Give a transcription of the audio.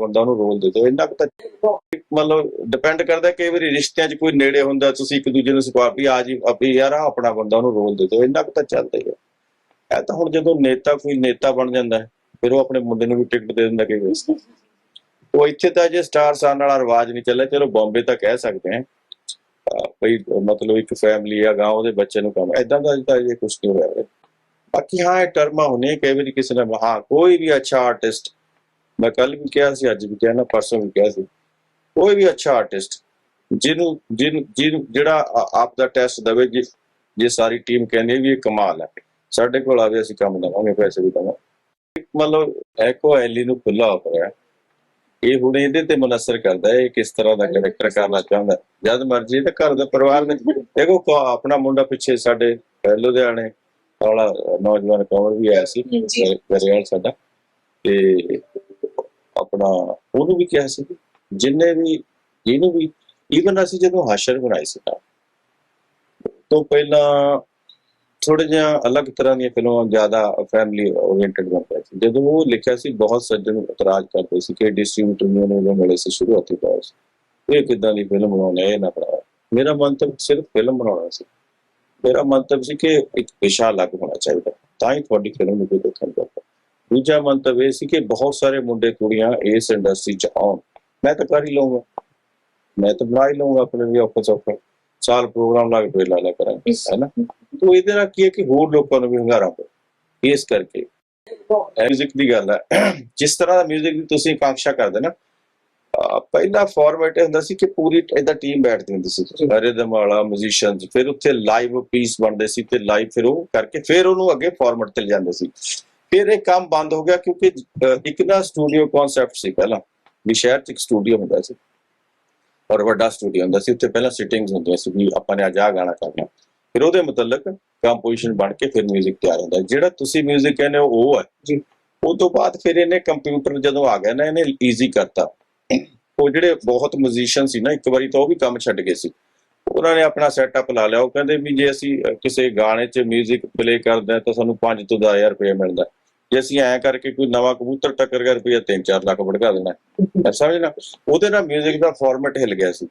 ਬੰਦਾ ਉਹਨੂੰ ਰੋਲ ਦੇ ਦਿਓ। ਇੰਨਾ ਕੁ ਤਾਂ ਮਤਲਬ ਡਿਪੈਂਡ ਕਰਦਾ ਕਈ ਵਾਰੀ ਰਿਸ਼ਤਿਆਂ 'ਚ ਕੋਈ ਨੇੜੇ ਹੁੰਦਾ, ਤੁਸੀਂ ਇੱਕ ਦੂਜੇ ਨੂੰ ਸਿਖਾ ਵੀ ਆ ਜੀ ਆਪੀ ਯਾਰ ਆਹ ਆਪਣਾ ਬੰਦਾ ਉਹਨੂੰ ਰੋਲ ਦੇ ਦਿਓ। ਇੰਨਾ ਕੁ ਤਾਂ ਚੱਲਦਾ ਹੀ ਹੈ ਇਹ ਤਾਂ ਹੁਣ ਜਦੋਂ ਨੇਤਾ ਕੋਈ ਨੇਤਾ ਬਣ ਜਾਂਦਾ ਫਿਰ ਉਹ ਆਪਣੇ ਮੁੰਡੇ ਨੂੰ ਵੀ ਟਿਕਟ ਦੇ ਦਿੰਦਾ ਕਈ ਵਾਰੀ। ਉਹ ਇੱਥੇ ਤਾਂ ਜੇ ਸਟਾਰ ਸਾਨ ਵਾਲਾ ਰਿਵਾਜ ਨਹੀਂ ਚੱਲਿਆ, ਚਲੋ ਬੰਬੇ ਤਾਂ ਕਹਿ ਸਕਦੇ ਹਾਂ। ਭਈ ਮਤਲਬ ਇੱਕ ਫੈਮਿਲੀ ਆ ਗਾਂ ਉਹਦੇ ਬੱਚੇ ਨੂੰ ਕੰਮ ਐਦਾਂ ਦਾ ਤਾਂ ਇਹ ਕੁਝ ਨਹੀਂ ਹੋਇਆ। ਬਾਕੀ ਹਾਂ, ਇਹ ਟਰਮਾਂ ਹੋਣੇ ਕਈ ਵਾਰੀ ਕਿਸੇ ਨੇ ਹਾਂ ਕੋਈ ਵੀ ਅੱਛਾ ਆਰਟਿਸਟ ਮੈਂ ਕੱਲ ਵੀ ਕਿਹਾ ਸੀ ਅੱਜ ਵੀ ਕਿਹਾ ਨਾ ਪਰਸੋਂ ਵੀ ਕਿਹਾ ਸੀ। ਕੋਈ ਵੀ ਅੱਛਾ ਆਰਟਿਸਟ ਜਿਹਨੂੰ ਜਿਹਨੂੰ ਜਿਹੜਾ ਆਪ ਦਾ ਟੈਸਟ ਦਵੇ ਜੇ ਜੇ ਸਾਰੀ ਟੀਮ ਕਹਿੰਦੀ ਵੀ ਇਹ ਕਮਾਲ ਹੈ। ਸਾਡੇ ਕੋਲ ਆਵੇ ਅਸੀਂ ਕੰਮ ਦੇਵਾਂਗੇ ਪੈਸੇ ਵੀ ਦੇਵਾਂਗੇ। ਮਤਲਬ ਐਕੋ ਐਲੀ ਨੂੰ ਖੁੱਲਾ ਹੋ ਰਿਹਾ ਇਹ ਹੁਣ ਇਹਦੇ ਤੇ ਮਨਸਰ ਕਰਦਾ ਹੈ ਇਹ ਕਿਸ ਤਰ੍ਹਾਂ ਦਾ ਕੈਰੈਕਟਰ ਕਰਨਾ ਚਾਹੁੰਦਾ। ਜਦ ਮਰਜ਼ੀ ਤੇ ਘਰ ਦੇ ਪਰਿਵਾਰ ਨੇ ਦੇਖੋ ਕ- ਆਪਣਾ ਮੁੰਡਾ ਪਿੱਛੇ ਸਾਡੇ ਲੁਧਿਆਣੇ ਵਾਲਾ ਨੌਜਵਾਨ ਕੌਰ ਵੀ ਆਇਆ ਸੀ। ਗਰੇਵਾਲ ਸਾਡਾ। ਤੇ ਆਪਣਾ ਉਹਨੂੰ ਵੀ ਕਿਹਾ ਸੀ ਜਿੰਨੇ ਵੀ ਇਹਨੂੰ ਵੀ ਈਵਨ ਅਸੀਂ ਜਦੋਂ ਹਾਸ਼ਰ ਬਣਾਈ ਸੀ ਤਾਂ, ਤੋਂ ਪਹਿਲਾਂ ਥੋੜੇ ਜਿਹਾ ਅਲੱਗ ਤਰ੍ਹਾਂ ਦੀਆਂ ਫਿਲਮਾਂ ਜ਼ਿਆਦਾ ਫੈਮਿਲੀ ਓਰੀਐਂਟਡ ਬਣਦਾ ਸੀ। ਜਦੋਂ ਉਹ ਲਿਖਿਆ ਸੀ, ਬਹੁਤ ਸੱਜਣ ਇਤਰਾਜ਼ ਕਰਦੇ ਸੀ ਕਿ ਡਿਸਟ੍ਰੀਬਿਊਟਰ ਨੇ ਉਹਨੂੰ ਮਿਲੇ ਸੀ ਸ਼ੁਰੂਆਤੀ ਦੌਰ 'ਚ ਇਹ ਕਿੱਦਾਂ ਦੀ ਫਿਲਮ ਬਣਾਉਣੀ ਇਹ ਨਾ ਬਣਾਓ। ਮੇਰਾ ਮੰਤਵ ਸਿਰਫ ਫਿਲਮ ਬਣਾਉਣਾ ਸੀ। ਮੇਰਾ ਮੰਤਵ ਸੀ ਕਿ ਇੱਕ ਵਿਸ਼ਾ ਅਲੱਗ ਹੋਣਾ ਚਾਹੀਦਾ। ਤਾਂ ਹੀ ਤੁਹਾਡੀ ਫਿਲਮ ਨੂੰ ਕੋਈ ਦੇਖਣ ਜਾਊਗਾ ਦੂਜਾ ਮੰਤਵ ਇਹ ਸੀ ਕਿ ਬਹੁਤ ਸਾਰੇ ਮੁੰਡੇ ਕੁੜੀਆਂ ਇਸ ਇੰਡਸਟਰੀ 'ਚ ਆਉਣ। ਮੈਂ ਤਾਂ ਕਰ ਹੀ ਲਊਂਗਾ। ਮੈਂ ਤਾਂ ਬਣਾ ਹੀ ਲਊਂਗਾ ਆਪਣੇ ਵੀ ਆਫਿਸ ਆਫਰ ਸਾਲ ਪ੍ਰੋਗਰਾਮ ਲਾ ਕੇ ਫੇਰ ਲਾ ਕਰਾਂਗੇ ਹੈ ਨਾ? ਤੋ ਇਹਦੇ ਨਾਲ ਕੀ ਹੈ ਕਿ ਹੋਰ ਲੋਕਾਂ ਨੂੰ ਵੀ ਹੰਗਾਰਾ ਪਏ ਇਸ ਕਰਕੇ। ਮਿਊਜ਼ਿਕ ਦੀ ਗੱਲ ਹੈ। ਜਿਸ ਤਰ੍ਹਾਂ ਦਾ ਮਿਊਜ਼ਿਕ ਦੀ ਤੁਸੀਂ ਕਾਂਕਸ਼ਾ ਕਰਦੇ ਨਾ ਪਹਿਲਾ ਫਾਰਮੈਟ ਇਹ ਹੁੰਦਾ ਸੀ ਕਿ ਪੂਰੀ ਇਹਦਾ ਟੀਮ ਬੈਠਦੀ ਹੁੰਦੀ ਸੀ। ਰਿਦਮ ਵਾਲਾ ਮਿਊਜ਼ੀਸ਼ੀਅਨਸ ਫਿਰ ਉੱਥੇ ਲਾਈਵ ਪੀਸ ਬਣਦੇ ਸੀ ਤੇ ਲਾਈਵ ਫਿਰ ਉਹ ਕਰਕੇ ਫਿਰ ਉਹਨੂੰ ਅੱਗੇ ਫਾਰਮੈਟ ਤੇ ਲਿਆਂਦੇ ਸੀ। ਫਿਰ ਇਹ ਕੰਮ ਬੰਦ ਹੋ ਗਿਆ ਕਿਉਂਕਿ ਅਹ, ਇੱਕ ਨਾ ਸਟੂਡੀਓ ਕਨਸੈਪਟ ਸੀ ਪਹਿਲਾਂ ਵੀ ਸ਼ਹਿਰ 'ਚ ਇੱਕ ਸਟੂਡੀਓ ਹੁੰਦਾ ਸੀ ਔਰ ਵੱਡਾ ਸਟੂਡੀਓ ਹੁੰਦਾ ਸੀ ਉੱਥੇ ਪਹਿਲਾਂ ਸਿਟਿੰਗਸ ਹੁੰਦੀਆਂ ਸੀ ਵੀ ਆਪਾਂ ਨੇ ਅੱਜ ਆਹ ਗਾਣਾ ਕਰਨਾ ਫਿਰ ਉਹਦੇ ਮੁਤਲਕ ਕੰਪੋਜੀਸ਼ਨ ਬਣ ਕੇ ਫਿਰ 뮤직 ਤਿਆਰ ਹੁੰਦਾ ਹੈ। ਜਿਹੜਾ ਤੁਸੀਂ 뮤직 ਕਹਿੰਦੇ ਹੋ ਉਹ ਹੈ ਜੀ। ਉਹ ਤੋਂ ਬਾਅਦ ਫਿਰ ਇਹਨੇ ਕੰਪਿਊਟਰ ਜਦੋਂ ਆ ਗਿਆ ਨਾ ਇਹਨੇ ਈਜ਼ੀ ਕਰਤਾ ਉਹ ਜਿਹੜੇ ਬਹੁਤ ਮਿਊਜ਼ੀਸ਼ੀਅਨ ਸੀ ਨਾ ਇੱਕ ਵਾਰੀ ਤਾਂ ਉਹ ਵੀ ਕੰਮ ਛੱਡ ਗਏ ਸੀ ਉਹਨਾਂ ਨੇ ਆਪਣਾ ਸੈਟਅਪ ਲਾ ਲਿਆ ਉਹ ਕਹਿੰਦੇ ਵੀ ਜੇ ਅਸੀਂ ਅਹ, ਕਿਸੇ ਗਾਣੇ 'ਚ 뮤직 ਪਲੇ ਕਰਦੇ ਹਾਂ ਤਾਂ ਸਾਨੂੰ 5 ਤੋਂ 10000 ਰੁਪਏ ਮਿਲਦਾ ਜੇ ਅਸੀਂ ਐਂ ਕਰਕੇ ਕੋਈ ਨਵਾਂ ਕਬੂਤਰ ਟੱਕਰ ਗਿਆ ਰੁਪਇਆ 3-4 ਲੱਖ ਵੜਗਾ ਦੇਣਾ। ਹੈ ਸਮਝਣਾ ਉਹਦੇ ਨਾਲ 뮤직 ਦਾ ਫਾਰਮੈਟ ਹਿੱਲ ਗਿਆ ਸੀ।